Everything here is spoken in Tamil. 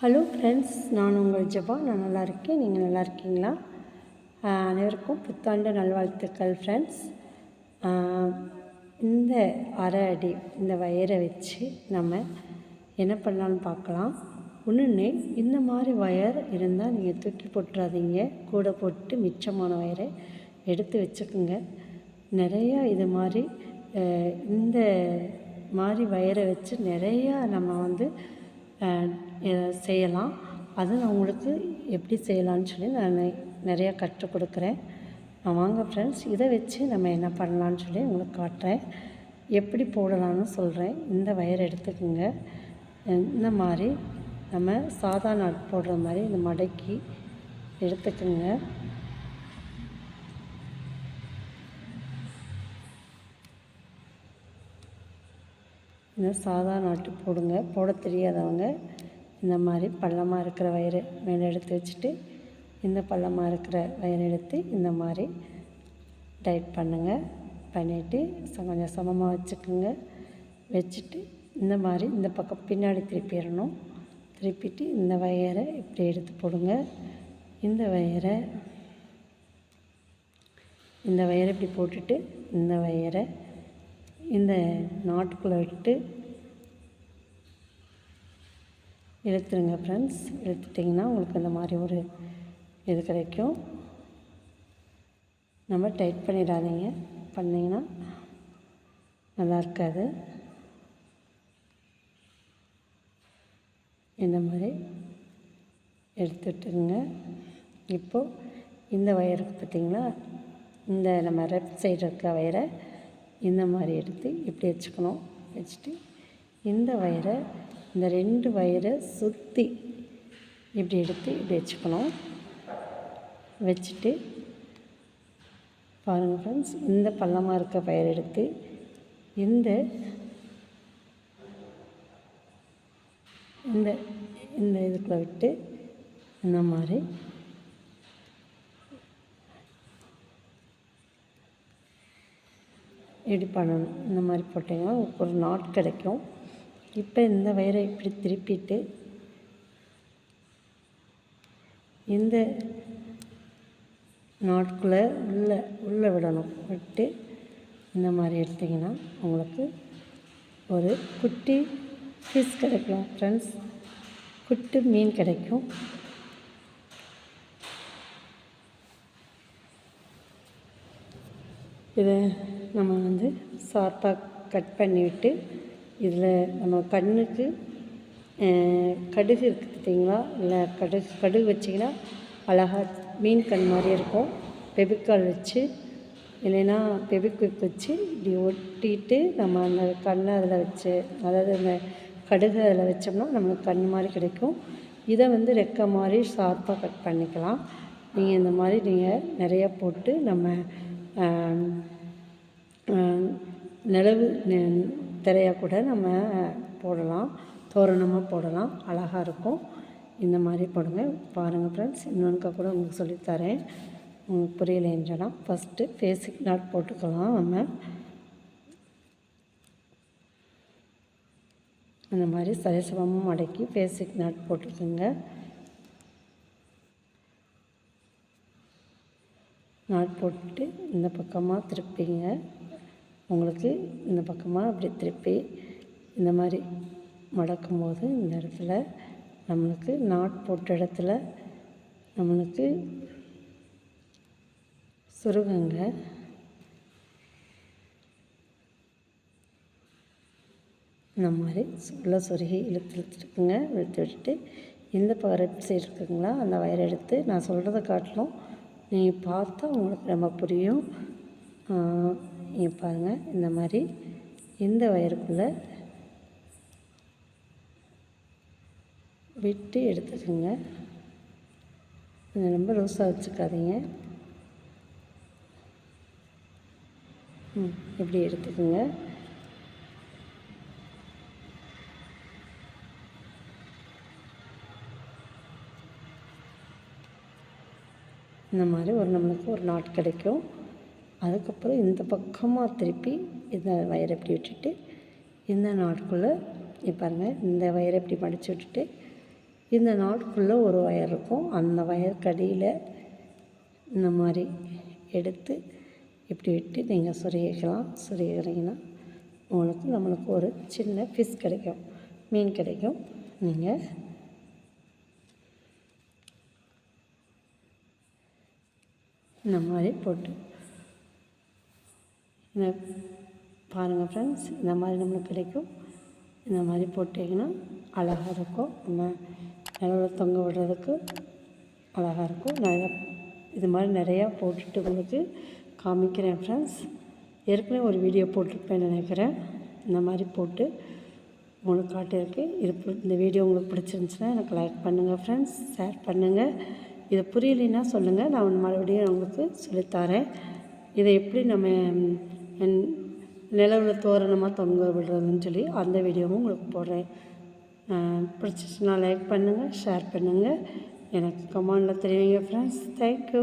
ஹலோ ஃப்ரெண்ட்ஸ் நான் உங்கள் ஜபா. நான் நல்லா இருக்கேன். நீங்கள் நல்லா இருக்கீங்களா? அனைவருக்கும் புத்தாண்டு நல்வாழ்த்துக்கள் ஃப்ரெண்ட்ஸ் இந்த அரை அடி இந்த வயரை வச்சு நம்ம என்ன பண்ணலான்னு பார்க்கலாம். ஒன்று இந்த மாதிரி வயர் இருந்தால் நீங்கள் தூக்கி போட்டுறாதீங்க. கூட போட்டு மிச்சமான வயரை எடுத்து வச்சுக்கோங்க. நிறையா இது மாதிரி இந்த மாதிரி வயரை வச்சு நிறையா நம்ம வந்து செய்யலாம். அது நான் உங்களுக்கு எப்படி செய்யலாம்னு சொல்லி நான் நிறையா கற்றுக் கொடுக்குறேன். நான் வாங்க ஃப்ரெண்ட்ஸ் இதை வச்சு நம்ம என்ன பண்ணலான்னு சொல்லி உங்களுக்கு காட்டுறேன். எப்படி போடலாம்னு சொல்கிறேன் இந்த வயர் எடுத்துக்கோங்க. இந்த மாதிரி நம்ம சாதா நாட் போடுற மாதிரி இந்த மடக்கி எடுத்துக்கோங்க. இந்த சாதா நாட்டு போடுங்க. போட தெரியாதவங்க இந்த மாதிரி பள்ளமாக இருக்கிற வயரை மேலே எடுத்து வச்சுட்டு இந்த பள்ளமாக இருக்கிற வயரை எடுத்து இந்த மாதிரி டைட் பண்ணுங்கள் பண்ணிவிட்டு கொஞ்சம் சமமாக வச்சுக்கோங்க. வச்சுட்டு இந்த மாதிரி இந்த பக்கம் பின்னாடி திருப்பிடணும் திருப்பிட்டு இந்த வயரை இப்படி எடுத்து போடுங்க. இந்த வயரை இந்த வயரை இப்படி போட்டுட்டு இந்த வயரை இந்த நாட்டுக்குள்ளே விட்டு இழுத்துருங்க ஃப்ரெண்ட்ஸ் இழுத்துட்டிங்கன்னா உங்களுக்கு இந்த மாதிரி ஒரு இது கிடைக்கும். நம்ம டைட் பண்ணிடாதீங்க. பண்ணிங்கன்னா நல்லா இருக்காது. இந்த மாதிரி எடுத்துட்டுருங்க. இப்போது இந்த வயருக்கு பார்த்திங்களா இந்த நம்ம லெஃப்ட் சைடு இருக்க வயரை இந்த மாதிரி எடுத்து இப்படி வச்சுக்கணும். வச்சுட்டு இந்த வயரை இந்த ரெண்டு வயரை சுற்றி இப்படி எடுத்து இப்படி வச்சுக்கணும். வச்சுட்டு பாருங்கள் ஃப்ரெண்ட்ஸ் இந்த பள்ளமாக இருக்க பயிர் எடுத்து இந்த இந்த இந்த இதுக்குள்ள விட்டு இந்த மாதிரி இப்படி பண்ணணும். இந்த மாதிரி போட்டிங்கன்னா ஒரு நாட் கிடைக்கும். இப்போ இந்த வயரை இப்படி திருப்பிட்டு இந்த நாட்குள்ளே உள்ளே உள்ளே விடணும். விட்டு இந்த மாதிரி எடுத்திங்கன்னா உங்களுக்கு ஒரு குட்டி ஃபிஷ் கிடைக்கும் ஃப்ரெண்ட்ஸ் குட்டி மீன் கிடைக்கும். இதை நம்ம வந்து ஷார்ப்பாக கட் பண்ணிவிட்டு இதில் நம்ம கண்ணுக்கு கடுகு இருக்குது பார்த்தீங்களா? இல்லை கடுகு கடுகு வச்சிங்கன்னா அழகாக மீன் கண் மாதிரி இருக்கும். பெபிக்கால் வச்சு இல்லைன்னா பெபிக்விக் வச்சு இப்படி ஒட்டிட்டு நம்ம அந்த கண்ணை அதில் வச்சு அதாவது அந்த கடுகு அதில் வச்சோம்னா நம்மளுக்கு கண் மாதிரி கிடைக்கும். இதை வந்து ரெக்கை மாதிரி ஷார்ப்பாக கட் பண்ணிக்கலாம். நீங்கள் இந்த மாதிரி நீங்கள் நிறைய போட்டு நம்ம நிலவு நெ- கூட நம்ம போடலாம். தோரணமாக போடலாம். அழகாக இருக்கும். இந்த மாதிரி போடுங்க. பாருங்கள் ஃப்ரெண்ட்ஸ் இன்னொன்றுக்கா கூட உங்களுக்கு சொல்லித்தரேன் உங்களுக்கு புரியல என்றனா ஃபஸ்ட்டு பேசிக் நாட் போட்டுக்கலாம் நம்ம. அந்த மாதிரி சரிசமமும் மடக்கி பேசிக் நாட் போட்டுக்கோங்க. நாட் போட்டுட்டு இந்த பக்கமாக திருப்பிங்க. உங்களுக்கு இந்த பக்கமாக அப்படி திருப்பி இந்த மாதிரி மடக்கும் போது இந்த இடத்துல நம்மளுக்கு நாட் போட்ட இடத்துல நம்மளுக்கு சுருகுங்க. இந்த மாதிரி உள்ள சொருகி இழுத்து இழுத்துருக்குங்க. இழுத்து விட்டுட்டு எந்த பக்கம் சைடு இருக்குங்களா அந்த வயரை எடுத்து நான் சொல்கிறத காட்டிலும் நீங்கள் பார்த்தா உங்களுக்கு ரொம்ப புரியும். இங்கே பாருங்கள் இந்த மாதிரி இந்த வயருக்குள்ளே விட்டு எடுத்துக்கோங்க. கொஞ்சம் ரொம்ப லூஸாக வச்சுக்காதீங்க. ம் இப்படி எடுத்துக்கோங்க. இந்த மாதிரி ஒரு நம்மளுக்கு ஒரு நாட் கிடைக்கும். அதுக்கப்புறம் இந்த பக்கமாக திருப்பி இந்த வயரை இப்படி விட்டுட்டு இந்த நாட்குள்ளே பாருங்கள் இந்த வயரை இப்படி மடித்து விட்டுட்டு இந்த நாட்குள்ளே ஒரு ஒயர் இருக்கும். அந்த ஒயர் கடியில் இந்த மாதிரி எடுத்து இப்படி விட்டு நீங்கள் சொருகிக்கலாம் சொருகிறீங்கன்னா உங்களுக்கு நம்மளுக்கு ஒரு சின்ன ஃபிஷ் கிடைக்கும் மீன் கிடைக்கும். நீங்கள் இந்த மாதிரி போட்டு பாருங்கள் ஃப்ரெண்ட்ஸ் இந்த மாதிரி நம்மளுக்கு கிடைக்கும் இந்த மாதிரி போட்டிங்கன்னா அழகாக இருக்கும். நம்ம நிலவில் தொங்க விடுறதுக்கு அழகாக இருக்கும். நான் இதை இது மாதிரி நிறையா போட்டுட்டு உங்களுக்கு காமிக்கிறேன் ஃப்ரெண்ட்ஸ் ஏற்கனவே ஒரு வீடியோ போட்டிருப்பேன் நினைக்கிறேன். இந்த மாதிரி போட்டு உங்களுக்கு காட்டியிருக்கு இது இந்த வீடியோ உங்களுக்கு பிடிச்சிருந்துச்சுன்னா எனக்கு லைக் பண்ணுங்கள் ஃப்ரெண்ட்ஸ் ஷேர் பண்ணுங்கள் இது புரியலைன்னா சொல்லுங்கள் நான் மறுபடியும் உங்களுக்கு சொல்லித்தரேன் இதை எப்படி நம்ம நிலவில் தோரணமாக தொங்க விடுறதுன்னு சொல்லி அந்த வீடியோவும் உங்களுக்கு போடுறேன். பிடிச்சிச்சுன்னா லைக் பண்ணுங்கள் ஷேர் பண்ணுங்கள் எனக்கு கமெண்டில் தெரிவிங்க ஃப்ரெண்ட்ஸ் தேங்க்யூ